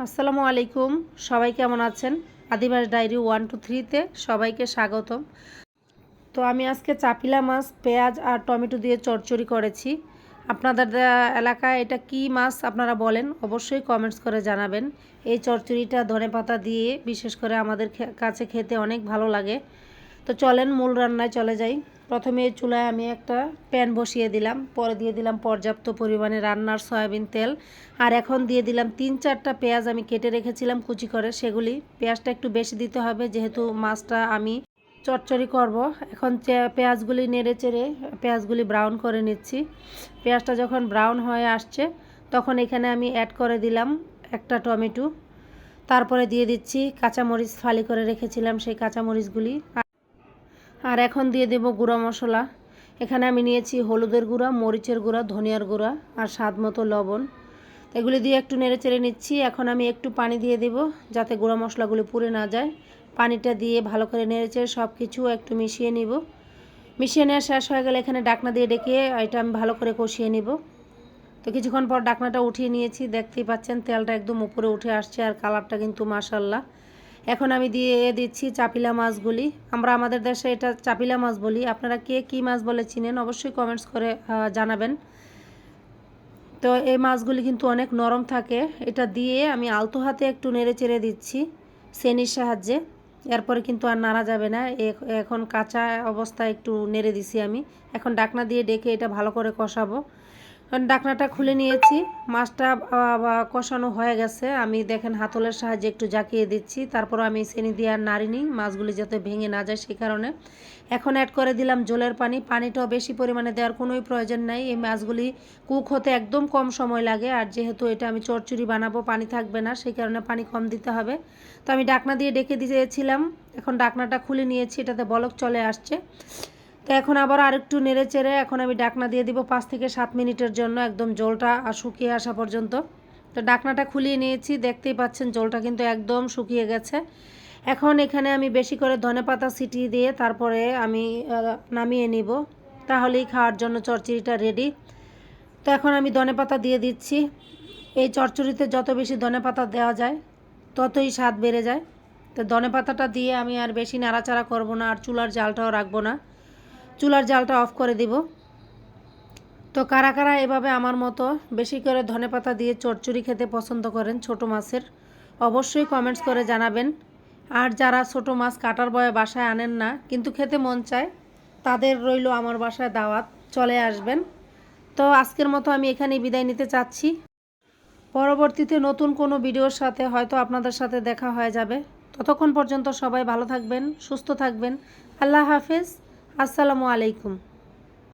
আসসালামু আলাইকুম। সবাই কেমন আছেন? আদিবাস ডায়েরি ওয়ান টু থ্রিতে সবাইকে স্বাগতম। তো আমি আজকে চাপিলা মাছ, পেঁয়াজ আর টমেটো দিয়ে চচ্চড়ি করেছি। আপনাদের এলাকায় এটা কি মাছ আপনারা বলেন? অবশ্যই কমেন্টস করে জানাবেন। এই চচ্চড়িটা ধনেপাতা দিয়ে বিশেষ করে আমাদের কাছে খেতে অনেক ভালো লাগে। তো চলেন মূল রান্নায় চলে যাই। প্রথমে চুলায় আমি একটা প্যান বসিয়ে দিলাম। পরে দিয়ে দিলাম পর্যাপ্ত পরিমাণে রান্নার সয়াবিন তেল। আর এখন দিয়ে দিলাম তিন চারটা পেঁয়াজ আমি কেটে রেখেছিলাম কুচি করে। সেগুলি পেঁয়াজটা একটু বেশি দিতে হবে, যেহেতু মাছটা আমি চচ্চড়ি করব। এখন পেঁয়াজগুলি নেড়ে চেড়ে পেঁয়াজগুলি ব্রাউন করে নিচ্ছি। পেঁয়াজটা যখন ব্রাউন হয়ে আসছে, তখন এখানে আমি অ্যাড করে দিলাম একটা টমেটো। তারপরে দিয়ে দিচ্ছি কাঁচামরিচ ফালি করে রেখেছিলাম সেই কাঁচামরিচগুলি। আর এখন দিয়ে দেব গুঁড়া মশলা। এখানে আমি নিয়েছি হলুদের গুঁড়া, মরিচের গুঁড়া, ধনিয়ার গুঁড়া আর স্বাদ মতো লবণ। এগুলি দিয়ে একটু নেড়ে চেড়ে নিচ্ছি। এখন আমি একটু পানি দিয়ে দেব যাতে গুঁড়া মশলাগুলি পুড়ে না যায়। পানিটা দিয়ে ভালো করে নেড়ে চেড়ে সব কিছু একটু মিশিয়ে নিব। মিশিয়ে নেওয়া শেষ হয়ে গেলে এখানে ডাকনা দিয়ে ডেকে এটা আমি ভালো করে কষিয়ে নিব। তো কিছুক্ষণ পর ডাকনাটা উঠিয়ে নিয়েছি। দেখতেই পাচ্ছেন তেলটা একদম উপরে উঠে আসছে আর কালারটা কিন্তু মাশাল্লাহ এখন আমি দিয়ে দিচ্ছি চাপিলা মাছগুলি। আমরা আমাদের দেশে এটা চাপিলা মাছ বলি। আপনারা কে কী মাছ বলে চিনেন অবশ্যই কমেন্টস করে জানাবেন। তো এই মাছগুলি কিন্তু অনেক নরম থাকে। এটা দিয়ে আমি আলতো হাতে একটু নেড়ে চেড়ে দিচ্ছি সেনির সাহায্যে। এরপরে কিন্তু আর নাড়া যাবে না। এখন কাঁচা অবস্থায় একটু নেড়ে দিছি আমি। এখন ডাকনা দিয়ে ডেকে এটা ভালো করে কষাবো। ডাকনাটা খুলে নিয়েছি। মাছটা কষানো হয়ে গেছে। আমি দেখেন হাতলের সাহায্যে একটু জাকিয়ে দিচ্ছি। তারপর আমি সেনি দিয়ে আর নাড়িনি মাছগুলি যাতে ভেঙে না যায় সেই কারণে। এখন অ্যাড করে দিলাম জলের পানি। পানিটাও বেশি পরিমাণে দেওয়ার কোনোই প্রয়োজন নাই। এই মাছগুলি কুক হতে একদম কম সময় লাগে। আর যেহেতু এটা আমি চচ্চড়ি বানাবো, পানি থাকবে না, সেই কারণে পানি কম দিতে হবে। তো আমি ডাকনা দিয়ে ডেকে দিয়েছিলাম। এখন ডাকনাটা খুলে নিয়েছি। এটাতে বলক চলে আসছে। তো এখন আবার আরেকটু নেড়ে চেড়ে এখন আমি ডাকনা দিয়ে দিব পাঁচ থেকে সাত মিনিটের জন্য, একদম জলটা শুকিয়ে আসা পর্যন্ত। তো ডাকনাটা খুলিয়ে নিয়েছি, দেখতেই পাচ্ছেন জলটা কিন্তু একদম শুকিয়ে গেছে। এখন এখানে আমি বেশি করে ধনেপাতা ছিটিয়ে দিয়ে তারপরে আমি নামিয়ে নিব, তাহলেই খাওয়ার জন্য চচ্চড়িটা রেডি তো এখন আমি ধনেপাতা দিয়ে দিচ্ছি। এই চচ্চড়িতে যত বেশি ধনেপাতা দেওয়া যায়, ততই স্বাদ বেড়ে যায়। তো ধনেপাতাটা দিয়ে আমি আর বেশি নাড়াচাড়া করব না, আর চুলার জালটাও রাখব না। চুলার জালটা অফ করে দিব। তো কারা কারা এভাবে আমার মতো বেশি করে ধনেপাতা দিয়ে চচ্চড়ি খেতে পছন্দ করেন ছোট মাছের, অবশ্যই কমেন্টস করে জানাবেন। আর যারা ছোট মাছ কাটার বয়ে বাসায় আনেন না, কিন্তু খেতে মন চায়, তাদের রইল আমার বাসায় দাওয়াত, চলে আসবেন। তো আজকের মতো আমি এখানেই বিদায় নিতে চাচ্ছি। পরবর্তীতে নতুন কোনো ভিডিওর সাথে হয়তো আপনাদের সাথে দেখা হয়ে যাবে। ততক্ষণ পর্যন্ত সবাই ভালো থাকবেন, সুস্থ থাকবেন। আল্লাহ হাফেজ। আসসালামু আলাইকুম।